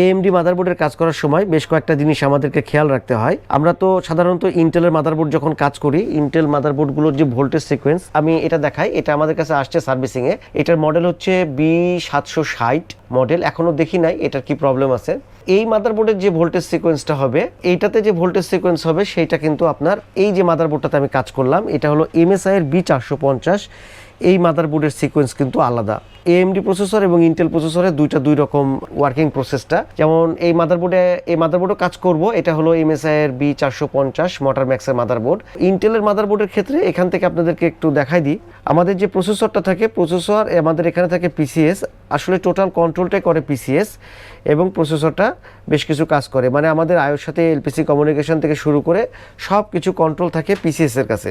AMD মাদারবোর্ডের কাজ করার সময় বেশ কয়েকটা জিনিস আমাদেরকে খেয়াল রাখতে হয়। আমরা তো সাধারণত ইন্টেলের মাদারবোর্ড যখন কাজ করি ইন্টেল মাদারবোর্ডগুলোর যে ভোল্টেজ সিকোয়েন্স আমি এটা দেখাই, এটা আমাদের কাছে আসছে সার্ভিসিংয়ে এটার মডেল হচ্ছে বি সাতশো ষাট মডেল এখনও দেখি নাই এটার কি প্রবলেম আছে। এই মাদারবোর্ডের যে ভোল্টেজ সিকোয়েন্সটা হবে, এইটাতে যে ভোল্টেজ সিকোয়েন্স হবে, সেইটা কিন্তু আপনার এই যে মাদারবোর্ডটাতে আমি কাজ করলাম, এটা হলো এমএসআই এর বি চারশো পঞ্চাশ। এই মাদারবোর্ডের সিকোয়েন্স কিন্তু আলাদা। এএমডি প্রসেসর এবং ইন্টেল প্রসেসরের দুইটা দুই রকম ওয়ার্কিং প্রসেসটা যেমন এই মাদারবোর্ডে এই মাদারবোর্ডও কাজ করব, এটা হলো এমএসআই এর বি চারশো পঞ্চাশ মোটর ম্যাক্সের মাদারবোর্ড ইন্টেলের মাদারবোর্ডের ক্ষেত্রে এখান থেকে আপনাদেরকে একটু দেখাই দিই। আমাদের যে প্রসেসরটা থাকে প্রসেসর আমাদের এখানে থাকে পিসিএস আসলে টোটাল কন্ট্রোলটাই করে পিসিএস এবং প্রসেসরটা বেশ কিছু কাজ করে। মানে আমাদের আয়োর সাথে এলপিসি কমিউনিকেশন থেকে শুরু করে সব কিছু কন্ট্রোল থাকে পিসিএস এর কাছে।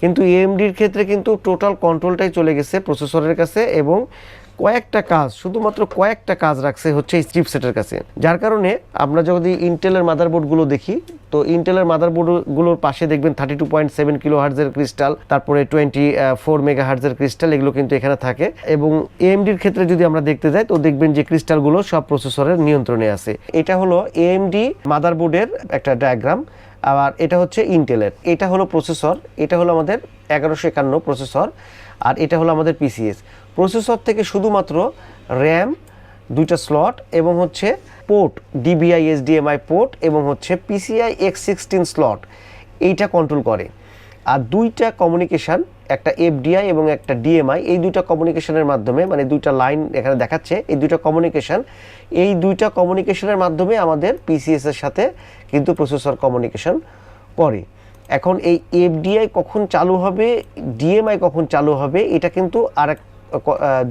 কিন্তু এএমডির ক্ষেত্রে কিন্তু টোটাল কন্ট্রোলটাই চলে গেছে প্রসেসরের কাছে এবং কয়েকটা কাজ, শুধুমাত্র কয়েকটা কাজ রাখছে হচ্ছে এই চিপসেটের কাছে। যার কারণে আমরা যদি ইন্টেলের মাদারবোর্ডগুলো দেখি, তো ইন্টেলের মাদারবোর্ডগুলোর পাশে দেখবেন thirty two point seven kilo হার্জের crystal তারপরে টোয়েন্টি ফোর মেগা হার্জের ক্রিস্টাল এগুলো কিন্তু এখানে থাকে। এবং এএমডির ক্ষেত্রে যদি আমরা দেখতে যাই, তো দেখবেন যে ক্রিস্টালগুলো সব প্রসেসরের নিয়ন্ত্রণে আছে। এটা হলো এএমডি মাদারবোর্ডের একটা ডায়াগ্রাম আবার এটা হচ্ছে ইন্টেলের এটা হলো প্রসেসর, এটা হলো আমাদের এগারোশো একান্ন প্রসেসর, আর এটা হলো আমাদের পিসিএস প্রসেসর থেকে শুধুমাত্র র্যাম দুইটা স্লট এবং হচ্ছে পোর্ট ডিবিআই এসডিএমআই পোর্ট এবং হচ্ছে পিসিআই এক্স সিক্সটিন স্লট, এইটা কন্ট্রোল করে। আর দুইটা কমিউনিকেশন একটা এফডিআই এবং একটা ডিএমআই এই দুইটা কমিউনিকেশনের মাধ্যমে মানে দুইটা লাইন এখানে দেখাচ্ছে, এই দুইটা কমিউনিকেশান এই দুইটা কমিউনিকেশনের মাধ্যমে আমাদের পিসিএস এর সাথে কিন্তু প্রসেসর কমিউনিকেশন করে। এখন এই এফডিআই কখন চালু হবে ডিএমআই কখন চালু হবে, এটা কিন্তু আরেক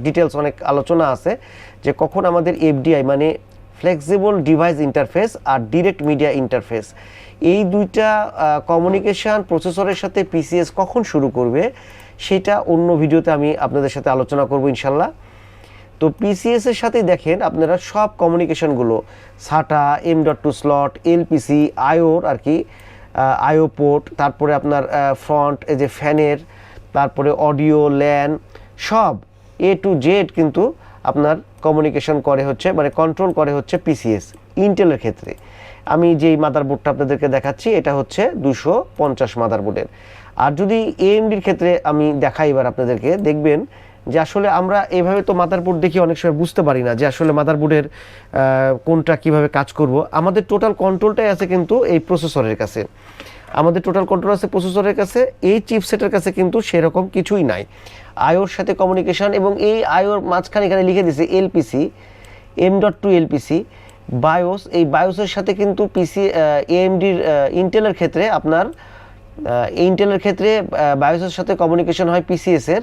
ডিটেলস অনেক আলোচনা আছে যে কখন আমাদের এফডিআই মানে ফ্লেক্সিবল ডিভাইস ইন্টারফেস আর ডিরেক্ট মিডিয়া ইন্টারফেস এই দুইটা কমিউনিকেশন প্রসেসরের সাথে পিসিএস কখন শুরু করবে, সেটা অন্য ভিডিওতে আমি আপনাদের সাথে আলোচনা করব ইনশাল্লাহ। তো পিসিএস এর সাথে দেখেন আপনারা সব কমিউনিকেশনগুলো SATA M dot two slot LPC আয়োর আর কি আইও পোর্ট তারপরে আপনার ফ্রন্ট এই যে ফ্যানের তারপরে অডিও ল্যান সব এ টু জেড কিন্তু আপনার কমিউনিকেশন করে হচ্ছে মানে কন্ট্রোল করে হচ্ছে পিসিএস ইন্টেলের ক্ষেত্রে। আমি যেই মাদারবোর্ডটা আপনাদেরকে দেখাচ্ছি, এটা হচ্ছে দুশো পঞ্চাশ মাদারবোর্ডের আর যদি এএমডির ক্ষেত্রে আমি দেখাই এবার আপনাদেরকে, দেখবেন যে আসলে আমরা এভাবে তো মাদারবোর্ড দেখি অনেক সময় বুঝতে পারি না যে আসলে মাদারবোর্ডের কোনটা কীভাবে কাজ করব। আমাদের টোটাল কন্ট্রোলটাই আছে কিন্তু এই প্রসেসরের কাছে। আমাদের টোটাল কন্ট্রোল আছে প্রসেসরের কাছে, এই চিপসেটের কাছে কিন্তু সেরকম কিছুই নাই। আয়োর সাথে কমিউনিকেশন এবং এই আয়োর মাঝখানে এখানে লিখে দিয়েছে LPC M dot two LPC BIOS এই বায়োসের সাথে কিন্তু পিসি এএমডির ইন্টেলের ক্ষেত্রে আপনার ইন্টেলের ক্ষেত্রে বায়োসের সাথে কমিউনিকেশন হয় পিসিএস এর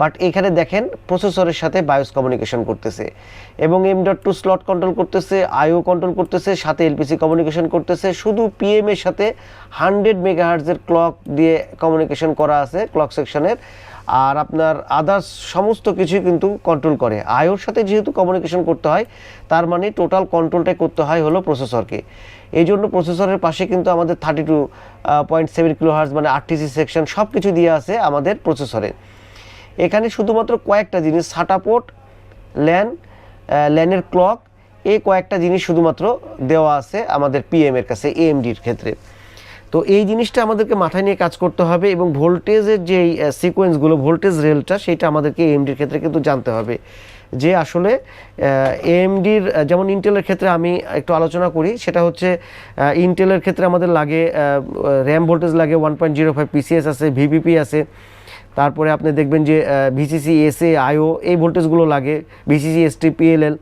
বাট এখানে দেখেন প্রসেসরের সাথে বায়োস কমিউনিকেশন করতেছে। এবং M dot two slot control করতেছে আইও কন্ট্রোল করতেছে, সাথে এলপিসি কমিউনিকেশন করতেছে। শুধু পিএম এর সাথে হান্ড্রেড মেগাহার্জের ক্লক দিয়ে কমিউনিকেশন করা আছে ক্লক সেকশনের আর আপনার আদার্স সমস্ত কিছুই কিন্তু কন্ট্রোল করে। আয়োর সাথে যেহেতু কমিউনিকেশন করতে হয়, তার মানে টোটাল কন্ট্রোলটাই করতে হয় হলো প্রসেসরকে এই জন্য প্রসেসরের পাশে কিন্তু আমাদের thirty two point seven kilo hertz মানে আরটিসি সেকশন সব কিছু দিয়ে আছে আমাদের প্রসেসরে এখানে শুধুমাত্র কয়েকটা জিনিস সাটা পোর্ট ল্যান ল্যানের ক্লক এই কয়েকটা জিনিস শুধুমাত্র দেওয়া আছে আমাদের পিএমের কাছে এএমডির ক্ষেত্রে। তো এই জিনিসটা আমাদেরকে মাথায় নিয়ে কাজ করতে হবে এবং ভোল্টেজের যে সিকোয়েন্সগুলো ভোল্টেজ রেলটা, সেটা আমাদেরকে এএমডির ক্ষেত্রে কিন্তু জানতে হবে। যে আসলে এএমডির যেমন ইন্টেলের ক্ষেত্রে আমি একটু আলোচনা করি, সেটা হচ্ছে ইন্টেলের ক্ষেত্রে আমাদের লাগে র্যাম ভোল্টেজ লাগে one point zero five PCS আছে ভিভিপি আছে। তারপরে আপনি দেখবেন যে ভিসিসি এসএ আইও এই ভোল্টেজগুলো লাগে ভিসিসি এসটি পিএলএল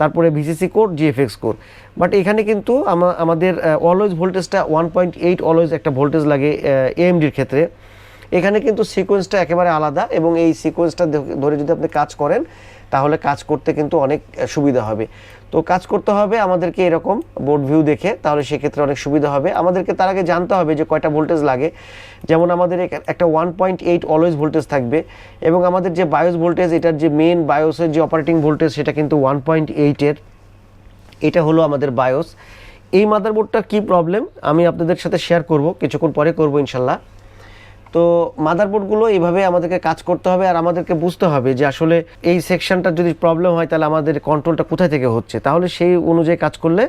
তারপরে VCC core GFX core but এখানে কিন্তু আমাদের অলওয়েজ ভোল্টেজটা ওয়ান পয়েন্ট এইট অলওয়েজ একটা ভোল্টেজ লাগে এএমডির ক্ষেত্রে। এখানে কিন্তু সিকোয়েন্সটা একেবারে আলাদা এবং এই সিকোয়েন্সটা ধরে যদি আপনি কাজ করেন তাহলে কাজ করতে কিন্তু অনেক সুবিধা হবে। তো কাজ করতে হবে আমাদেরকে এরকম বোর্ড ভিউ দেখে, তাহলে সেক্ষেত্রে অনেক সুবিধা হবে। আমাদেরকে তার আগে জানতে হবে যে কয়টা ভোল্টেজ লাগে। যেমন আমাদের একটা one point eight always voltage থাকবে এবং আমাদের যে বায়োস ভোল্টেজ এটার যে মেন বায়োসের যে অপারেটিং ভোল্টেজ সেটা কিন্তু ওয়ান পয়েন্ট এইটের এটা হলো আমাদের বায়োস এই মাদারবোর্ডটার কি প্রবলেম আমি আপনাদের সাথে শেয়ার করব, কিছুক্ষণ পরে করব ইনশাল্লাহ। তো মাদারবোর্ডগুলো এইভাবে আমাদেরকে কাজ করতে হবে আর আমাদেরকে বুঝতে হবে যে আসলে এই সেকশনটা যদি প্রবলেম হয়, তাহলে আমাদের কন্ট্রোলটা কোথায় থেকে হচ্ছে? তাহলে সেই অনুযায়ী কাজ করলে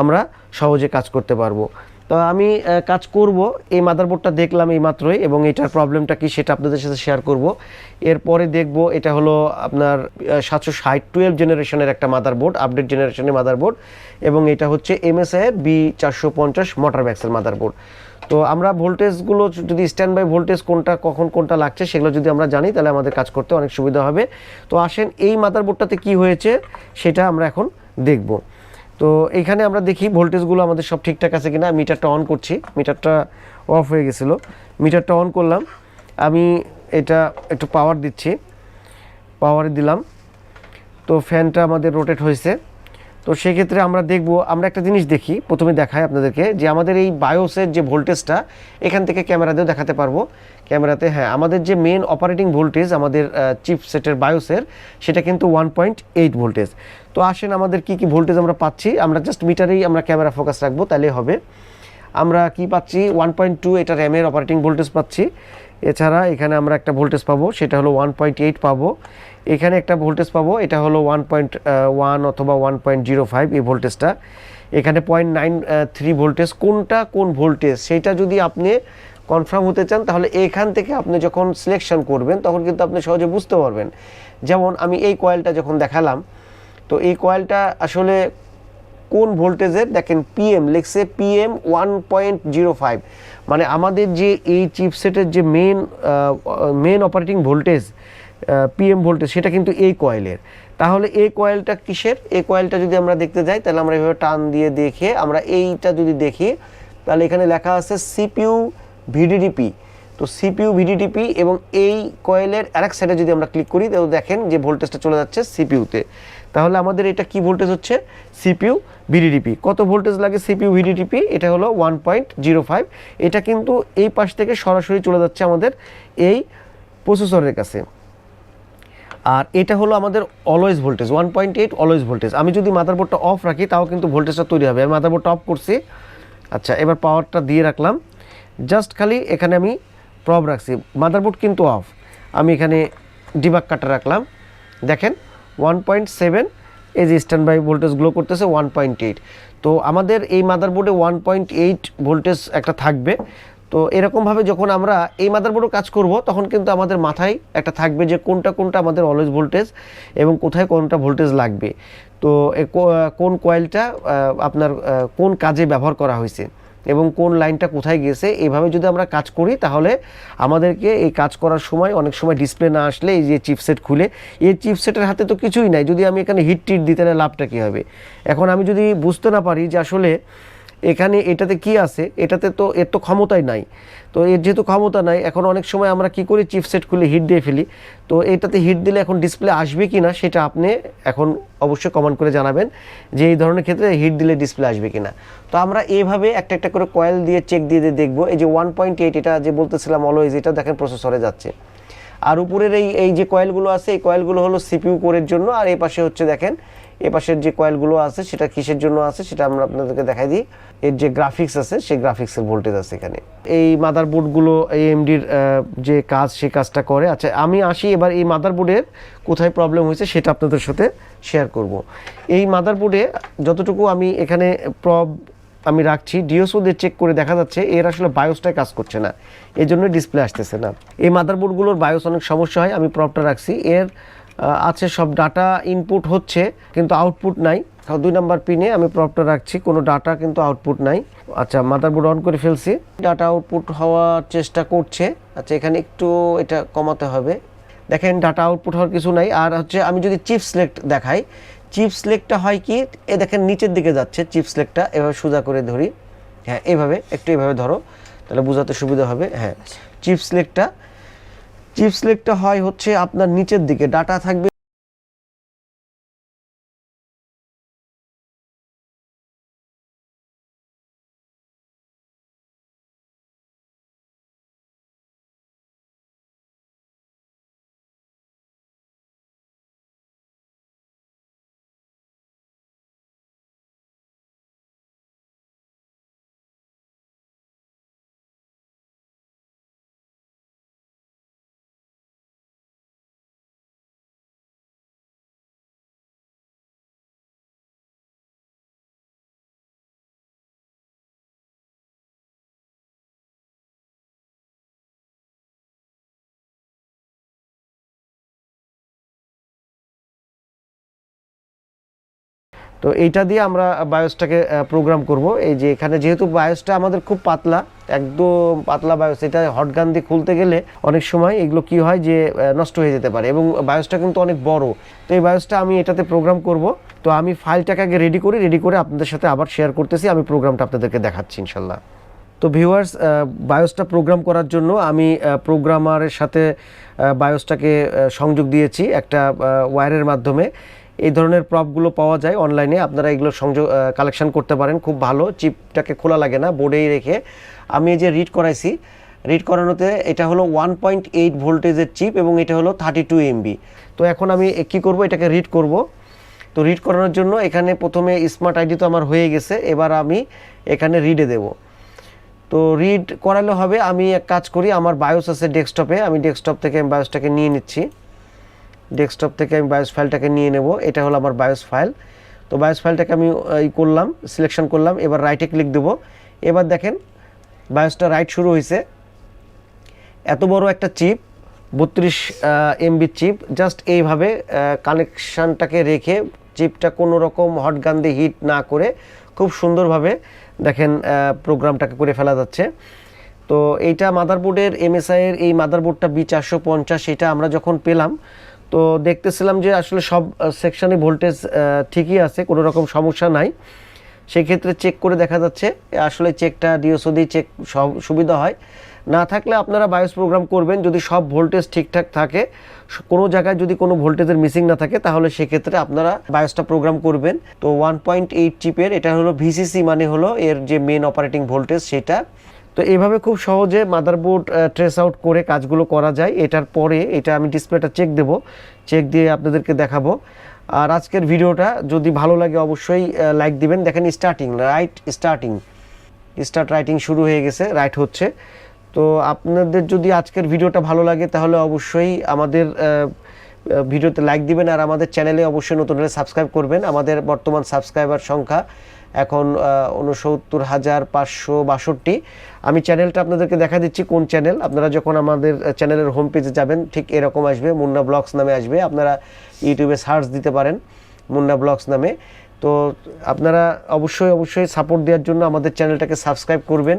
আমরা সহজে কাজ করতে পারব। তো আমি কাজ করব। এই মাদারবোর্ডটা দেখলাম এই মাত্রই এবং এটার প্রবলেমটা কি সেটা আপনাদের সাথে শেয়ার করব। এরপরে দেখব এটা হলো আপনার সাতশো ষাট টুয়েলভ জেনারেশনের একটা মাদারবোর্ড আপডেট জেনারেশনের মাদারবোর্ড এবং এটা হচ্ছে এমএসআই বি চারশো পঞ্চাশ মোটর ব্যাক্সের মাদারবোর্ড তো আমরা ভোল্টেজগুলো যদি স্ট্যান্ড বাই ভোল্টেজ কোনটা, কখন কোনটা লাগছে সেগুলো যদি আমরা জানি, তাহলে আমাদের কাজ করতে অনেক সুবিধা হবে। তো আসেন, এই মাদারবোর্ডটাতে কি হয়েছে সেটা আমরা এখন দেখব। তো এইখানে আমরা দেখি ভোল্টেজগুলো আমাদের সব ঠিকঠাক আছে কিনা। মিটারটা অন করছি। মিটারটা অফ হয়ে গেছিল। মিটারটা অন করলাম। আমি এটা একটু পাওয়ার দিচ্ছি। পাওয়ার দিলাম। তো ফ্যানটা আমাদের রোটেট হয়েছে। তো সেক্ষেত্রে আমরা দেখব, আমরা একটা জিনিস দেখি, প্রথমে দেখাই আপনাদেরকে যে আমাদের এই বায়োসের যে ভোল্টেজটা, এখান থেকে ক্যামেরাতেও দেখাতে পারব। ক্যামেরাতে হ্যাঁ আমাদের যে মেন অপারেটিং ভোল্টেজ আমাদের চিপ সেটের বায়োসের, সেটা কিন্তু ওয়ান পয়েন্ট এইট ভোল্টেজ তো আসেন আমাদের কি কি ভোল্টেজ আমরা পাচ্ছি, আমরা জাস্ট মিটারেই আমরা ক্যামেরা ফোকাস রাখব তাহলে হবে। আমরা কি পাচ্ছি ওয়ান পয়েন্ট টু এটা র্যামের অপারেটিং ভোল্টেজ পাচ্ছি। এছাড়া এখানে আমরা একটা ভোল্টেজ পাবো, সেটা হলো ওয়ান পয়েন্ট এইট পাবো। এখানে একটা ভোল্টেজ পাবো, এটা হলো ওয়ান পয়েন্ট ওয়ান অথবা ওয়ান পয়েন্ট জিরো ফাইভ এই ভোল্টেজটা। এখানে পয়েন্ট নাইন থ্রি ভোল্টেজ, কোনটা কোন ভোল্টেজ, সেটা যদি আপনি কনফার্ম হতে চান, তাহলে এখান থেকে আপনি যখন সিলেকশন করবেন, তখন কিন্তু আপনি সহজে বুঝতে পারবেন। যেমন আমি এই কয়েলটা যখন দেখালাম, তো এই কয়েলটা আসলে কোন ভোল্টেজের? দেখেন পিএম লেখছে PM one point zero five মানে আমাদের যে এই চিপসেটের যে main main operating voltage PM voltage সেটা কিন্তু এই কয়েলের তাহলে এই কয়েলটা কিসের? এই কয়েলটা যদি আমরা দেখতে যাই, তাহলে আমরা এভাবে টান দিয়ে দেখে আমরা এইটা যদি দেখি, তাহলে এখানে লেখা আছে সিপিইউ ভিডিডিপি তো সিপিউ ভিডিডিপি এবং এই কয়েলের আরেক সাইডে যদি আমরা ক্লিক করি, তাহলে দেখেন যে ভোল্টেজটা চলে যাচ্ছে সিপিইউতে তাহলে আমাদের এটা কি ভোল্টেজ হচ্ছে? সিপিইউ ভিডিডিপি কত ভোল্টেজ লাগে সিপিইউ ভিডিডিপি এটা হলো ওয়ান পয়েন্ট জিরো ফাইভ এটা কিন্তু এই পাশ থেকে সরাসরি চলে যাচ্ছে আমাদের এই প্রসেসরের কাছে। আর এটা হলো আমাদের always voltage one point eight always voltage আমি যদি মাদারবোর্ডটা অফ রাখি, তাও কিন্তু ভোল্টেজটা তৈরি হবে। আমি মাদারবোর্ডটা অফ করছি। আচ্ছা এবার পাওয়ারটা দিয়ে রাখলাম। জাস্ট খালি এখানে আমি প্রব রাখছি। মাদারবোর্ড কিন্তু অফ আমি এখানে ডিবাক কাটা রাখলাম। দেখেন ওয়ান পয়েন্ট সেভেন, এই যে স্ট্যান্ড বাই ভোল্টেজ গ্লো করতেছে ওয়ান পয়েন্ট এইট। তো আমাদের এই মাদারবোর্ডে ওয়ান পয়েন্ট এইট ভোল্টেজ একটা থাকবে। তো এরকমভাবে যখন আমরা এই মাদারবোর্ডও কাজ করব, তখন কিন্তু আমাদের মাথায় একটা থাকবে যে কোনটা কোনটা আমাদের অলওয়েজ ভোল্টেজ এবং কোথায় কোনটা ভোল্টেজ লাগবে। তো কোন কয়েলটা আপনার কোন কাজে ব্যবহার করা হয়েছে। এবং কোন লাইনটা কোথায় গেছে, এভাবে যদি আমরা কাজ করি, তাহলে আমাদেরকে এই কাজ করার সময় অনেক সময় ডিসপ্লে না আসলে এই যে চিপসেট খুলে, এই চিপসেটের হাতে তো কিছুই নাই। যদি আমি এখানে হিট টিট দিতে তাহলে লাভটা কী হবে? এখন আমি যদি বুঝতে না পারি যে আসলে এখানে এটাতে কি আছে? এটাতে তো এর তো ক্ষমতাই নাই। তো এর যেহেতু ক্ষমতা নাই, এখন অনেক সময় আমরা কি করি? চিপসেট খুলে হিট দিয়ে ফেলি। তো এটাতে হিট দিলে এখন ডিসপ্লে আসবে কি না সেটা আপনি এখন অবশ্যই কমেন্ট করে জানাবেন যে এই ধরনের ক্ষেত্রে হিট দিলে ডিসপ্লে আসবে কি না তো আমরা এইভাবে একটা একটা করে কয়েল দিয়ে চেক দিয়ে দিয়ে দেখব। এই যে ওয়ান পয়েন্ট এইট এটা যে বলতেছিলাম অলওয়েজ এটা দেখেন প্রসেসরে যাচ্ছে। আর উপরের এই এই যে কয়েলগুলো আছে, এই কয়েলগুলো হলো সিপিইউ কোরের জন্য। আর এই পাশে হচ্ছে দেখেন এ পাশের যে কয়েলগুলো আছে, সেটা কিসের জন্য আছে, সেটা আমরা আপনাদেরকে দেখাই দিই। এর যে গ্রাফিক্স আছে, সেই গ্রাফিক্সের ভোল্টেজ আছে এখানে। এই মাদারবোর্ডগুলো এএমডির যে কাজ সেই কাজটা করে। আচ্ছা আমি আসি এবার এই মাদারবোর্ডের কোথায় প্রবলেম হয়েছে, সেটা আপনাদের সাথে শেয়ার করব। এই মাদারবোর্ডে যতটুকু আমি এখানে প্রব আমি রাখছি ডিওসও দিয়ে চেক করে দেখা যাচ্ছে, এর আসলে বায়োসটাই কাজ করছে না। এই জন্য ডিসপ্লে আসতেছে না। এই মাদারবোর্ডগুলোর বায়োস অনেক সমস্যা হয়, আমি প্রবটা রাখছি। এর আছে, সব ডাটা ইনপুট হচ্ছে, কিন্তু আউটপুট নাই। দুই নাম্বার পিনে আমি প্রবটা রাখছি, কোনো ডাটা কিন্তু আউটপুট নাই। আচ্ছা মাদারবোর্ড অন করে ফেলছি। ডাটা আউটপুট হওয়ার চেষ্টা করছে। আচ্ছা এখানে একটু এটা কমাতে হবে। দেখেন ডাটা আউটপুট হওয়ার কিছু নাই। আর হচ্ছে, আমি যদি চিপ সিলেক্ট দেখাই চিপ সিলেক্টটা হয় কি, এ দেখেন, নিচের দিকে যাচ্ছে চিপ সিলেক্টটা এভাবে সোজা করে ধরি। হ্যাঁ এভাবে, একটু এভাবে ধরো। তাহলে বোঝাতে সুবিধা হবে। হ্যাঁ চিপ সিলেক্টটা চিপ লেগটা হয় হচ্ছে আপনার নিচের দিকে ডাটা থাকবে তো এইটা দিয়ে আমরা বায়োসটাকে প্রোগ্রাম করব। এই যে এখানে যেহেতু বায়োসটা আমাদের খুব পাতলা, একদম পাতলা বায়োস এটা হট গান দিয়ে খুলতে গেলে অনেক সময় এগুলো কি হয় যে নষ্ট হয়ে যেতে পারে এবং বায়োসটা কিন্তু অনেক বড়। তো এই বায়োসটা আমি এটাতে প্রোগ্রাম করব। তো আমি ফাইলটাকে আগে রেডি করি রেডি করে আপনাদের সাথে আবার শেয়ার করতেছি। আমি প্রোগ্রামটা আপনাদেরকে দেখাচ্ছি, ইনশাল্লাহ। তো ভিউয়ার্স বায়োসটা প্রোগ্রাম করার জন্য আমি প্রোগ্রামারের সাথে বায়োসটাকে সংযোগ দিয়েছি একটা ওয়্যারের মাধ্যমে। এই ধরনের প্রপগুলো পাওয়া যায় অনলাইনে আপনারা এগুলো সংযোগ কালেকশন করতে পারেন, খুব ভালো। চিপটাকে খোলা লাগে না বোর্ডেই রেখে। আমি এই যে রিড করাইছি রিড করানোতে এটা হলো ওয়ান পয়েন্ট এইট ভোল্টেজের চিপ এবং এটা হলো থার্টি টু এমবি তো এখন আমি কী করব? এটাকে রিড করব। তো রিড করানোর জন্য এখানে প্রথমে স্মার্ট আইডি তো আমার হয়ে গেছে, এবার আমি এখানে রিডে দেবো। তো রিড করালে হবে, আমি এক কাজ করি, আমার বায়োস আছে ডেস্কটপে আমি ডেস্কটপ থেকে বায়োসটাকে নিয়ে নিচ্ছি। ডেস্কটপ থেকে আমি বায়োস ফাইলটাকে নিয়ে নেব। এটা হলো আমার বায়োস ফাইল তো বায়োস ফাইলটাকে আমি ই করলাম সিলেকশন করলাম, এবার রাইটে ক্লিক দেবো। এবার দেখেন বায়োসটা রাইট শুরু হয়েছে এত বড় একটা চিপ বত্রিশ এমবি চিপ জাস্ট এইভাবে কানেকশানটাকে রেখে চিপটা কোনো রকম হট গান দিয়ে হিট না করে খুব সুন্দরভাবে দেখেন প্রোগ্রামটাকে করে ফেলা যাচ্ছে। তো এইটা মাদারবোর্ডের এমএসআই এর এই মাদারবোর্ডটা বি চারশো পঞ্চাশ, এটা আমরা যখন পেলাম তো দেখতেছিলাম যে আসলে সব সেকশনে ভোল্টেজ ঠিকই আছে, কোনো রকম সমস্যা নাই। সেই ক্ষেত্রে চেক করে দেখা যাচ্ছে, আসলে চেকটা ডিওসো চেক সব সুবিধা হয়। না থাকলে আপনারা বায়োস প্রোগ্রাম করবেন, যদি সব ভোল্টেজ ঠিকঠাক থাকে কোনো জায়গায় যদি কোনো ভোল্টেজের মিসিং না থাকে, তাহলে সেক্ষেত্রে আপনারা বায়োসটা প্রোগ্রাম করবেন। তো ওয়ান পয়েন্ট এইট চিপের এটা হলো ভিসিসি মানে হলো এর যে মেন অপারেটিং ভোল্টেজ সেটা তো এইভাবে খুব সহজে মাদারবোর্ড ট্রেস আউট করে কাজগুলো করা যায়। এটার পরে এটা আমি ডিসপ্লেটা চেক দেব। চেক দিয়ে আপনাদেরকে দেখাবো। আর আজকের ভিডিওটা যদি ভালো লাগে অবশ্যই লাইক দিবেন। দেখেন starting write starting start writing শুরু হয়ে গেছে রাইট হচ্ছে। তো আপনাদের যদি আজকের ভিডিওটা ভালো লাগে, তাহলে অবশ্যই আমাদের ভিডিওতে লাইক দিবেন। আর আমাদের চ্যানেলে অবশ্যই নতুন হলে সাবস্ক্রাইব করবেন। আমাদের বর্তমান সাবস্ক্রাইবার সংখ্যা এখন উনসত্তর হাজার পাঁচশো বাষট্টি। আমি চ্যানেলটা আপনাদেরকে দেখা দিচ্ছি, কোন চ্যানেল আপনারা যখন আমাদের চ্যানেলের হোম পেজে যাবেন, ঠিক এরকম আসবে, মুন্না ব্লগস নামে আসবে। আপনারা ইউটিউবে সার্চ দিতে পারেন, মুন্না ব্লগস নামে। তো আপনারা অবশ্যই অবশ্যই সাপোর্ট দেওয়ার জন্য আমাদের চ্যানেলটাকে সাবস্ক্রাইব করবেন।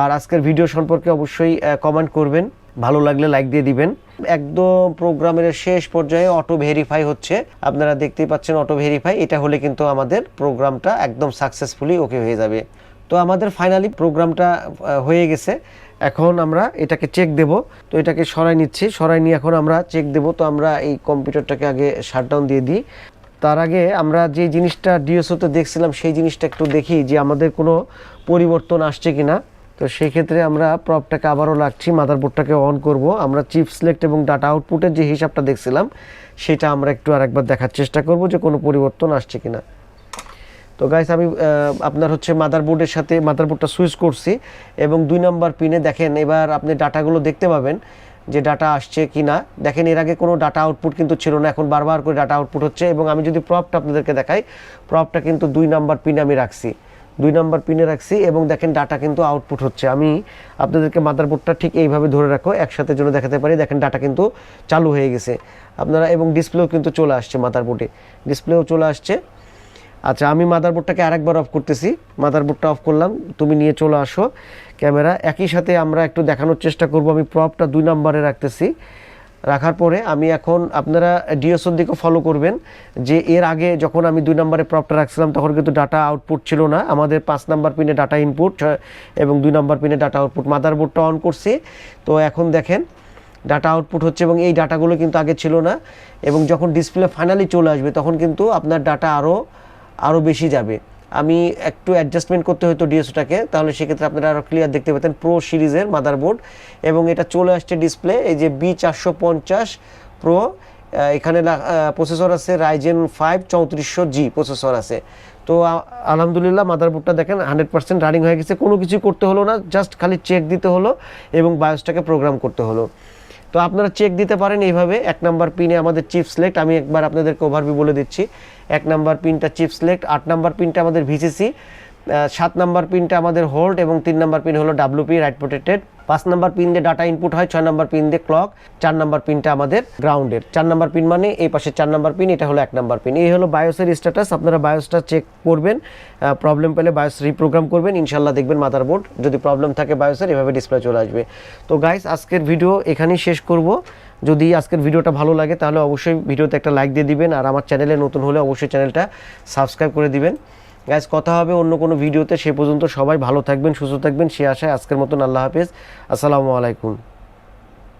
আর আজকের ভিডিও সম্পর্কে অবশ্যই কমেন্ট করবেন। ভালো লাগলে লাইক দিয়ে দিবেন। একদম প্রোগ্রামের শেষ পর্যায়ে অটো ভেরিফাই হচ্ছে। আপনারা দেখতেই পাচ্ছেন অটো ভেরিফাই এটা হলে কিন্তু আমাদের প্রোগ্রামটা একদম সাকসেসফুলি ওকে হয়ে যাবে। তো আমাদের ফাইনালি প্রোগ্রামটা হয়ে গেছে। এখন আমরা এটাকে চেক দেব। তো এটাকে সরাই নিচ্ছি। সরাই নিয়ে এখন আমরা চেক দেব। তো আমরা এই কম্পিউটারটাকে আগে শাটডাউন দিয়ে দিই। তার আগে আমরা যে জিনিসটা ডিএসওতে দেখছিলাম, সেই জিনিসটা একটু দেখি যে আমাদের কোনো পরিবর্তন আসছে কিনা। তো সেই ক্ষেত্রে আমরা প্রপটাকে আবারও লাগছি, মাদারবোর্ডটাকে অন করব। আমরা চিপ সিলেক্ট এবং ডাটা আউটপুটের যে হিসাবটা দেখছিলাম, সেটা আমরা একটু আরেকবার দেখার চেষ্টা করব যে কোনো পরিবর্তন আসছে কিনা। তো গাইস আমি আপনার হচ্ছে মাদারবোর্ডের সাথে, মাদারবোর্ডটা সুইচ করছি এবং দুই নাম্বার পিনে দেখেন, এবার আপনি ডাটাগুলো দেখতে পাবেন যে ডাটা আসছে কি না দেখেন, এর আগে কোনো ডাটা আউটপুট কিন্তু ছিল না, এখন বারবার করে ডাটা আউটপুট হচ্ছে এবং আমি যদি প্রপটা আপনাদেরকে দেখাই প্রপটা কিন্তু দুই নাম্বার পিনে আমি রাখছি। দুই নাম্বার পিনে রাখছি এবং দেখেন ডাটা কিন্তু আউটপুট হচ্ছে। আমি আপনাদেরকে মাদারবোর্ডটা ঠিক এইভাবে ধরে রাখো, একসাথে জন্য দেখাতে পারি। দেখেন ডাটা কিন্তু চালু হয়ে গেছে। আপনারা এবং ডিসপ্লেও কিন্তু চলে আসছে মাদারবোর্ডে ডিসপ্লেও চলে আসছে। আচ্ছা আমি মাদারবোর্ডটাকে আরেকবার অফ করতেছি। মাদারবোর্ডটা অফ করলাম। তুমি নিয়ে চলে আসো ক্যামেরা। একই সাথে আমরা একটু দেখানোর চেষ্টা করব। আমি প্রপটা দুই নম্বরে রাখতেছি। রাখার পরে আমি এখন আপনারা ডিএসওর দিকে ফলো করবেন যে এর আগে যখন আমি দুই নম্বরে প্রপটা রাখছিলাম, তখন কিন্তু ডাটা আউটপুট ছিল না। আমাদের পাঁচ নাম্বার পিনে ডাটা ইনপুট এবং দুই নাম্বার পিনে ডাটা আউটপুট মাদারবোর্ডটা অন করছি। তো এখন দেখেন ডাটা আউটপুট হচ্ছে এবং এই ডাটাগুলো কিন্তু আগে ছিল না। এবং যখন ডিসপ্লে ফাইনালি চলে আসবে, তখন কিন্তু আপনার ডাটা আরও আরও বেশি যাবে। আমি একটু অ্যাডজাস্টমেন্ট করতে হতো ডিএসওটাকে তাহলে সেক্ষেত্রে আপনারা আরও ক্লিয়ার দেখতে পেতেন প্রো সিরিজের মাদারবোর্ড এবং এটা চলে আসছে ডিসপ্লে এই যে বি চারশো পঞ্চাশ প্রো এখানে প্রসেসর আছে রাইজেন ফাইভ চৌত্রিশশো জি প্রসেসর আছে। তো আলহামদুলিল্লাহ মাদারবোর্ডটা দেখেন হান্ড্রেড পার্সেন্ট রানিং হয়ে গেছে, কোনো কিছু করতে হলো না জাস্ট খালি চেক দিতে হলো এবং বায়োসটাকে প্রোগ্রাম করতে হলো। তো আপনারা চেক দিতে পারেন এইভাবে। এক নাম্বার পিনে আমাদের চিপ সিলেক্ট আমি একবার আপনাদেরকে ওভারভিউ বলে দিচ্ছি। এক নাম্বার পিনটা চিপ সিলেক্ট আট নাম্বার পিনটা আমাদের ভিসিসি সাত নাম্বার পিনটা আমাদের হোল্ড এবং তিন নাম্বার পিন হলো ডাব্লুপি রাইট প্রোটেক্টেড পাঁচ নাম্বার পিন দিয়ে ডাটা ইনপুট হয়, ছয় নাম্বার পিন দিয়ে ক্লক চার নাম্বার পিনটা আমাদের গ্রাউন্ডের চার নাম্বার পিন মানে এই পাশে চার নাম্বার পিন, এটা হলো এক নাম্বার পিন। এই হলো বায়োসের স্ট্যাটাস আপনারা বায়োসটা চেক করবেন প্রবলেম পেলে বায়োস রিপ্রোগ্রাম করবেন ইনশাল্লাহ দেখবেন মাদারবোর্ড যদি প্রবলেম থাকে বায়োসের এভাবে ডিসপ্লে চলে আসবে। তো গাইস আজকের ভিডিও এখানেই শেষ করব। যদি আজকের ভিডিওটা ভালো লাগে, তাহলে অবশ্যই ভিডিওতে একটা লাইক দিয়ে দিবেন, আর আমার চ্যানেলে নতুন হলে অবশ্যই চ্যানেলটা সাবস্ক্রাইব করে দিবেন। গাইজ কথা হবে, অন্য কোনো ভিডিওতে। সে পর্যন্ত সবাই ভালো থাকবেন, সুস্থ থাকবেন। সে আশায় আজকের মতন আল্লাহ হাফেজ। আসসালামু আলাইকুম।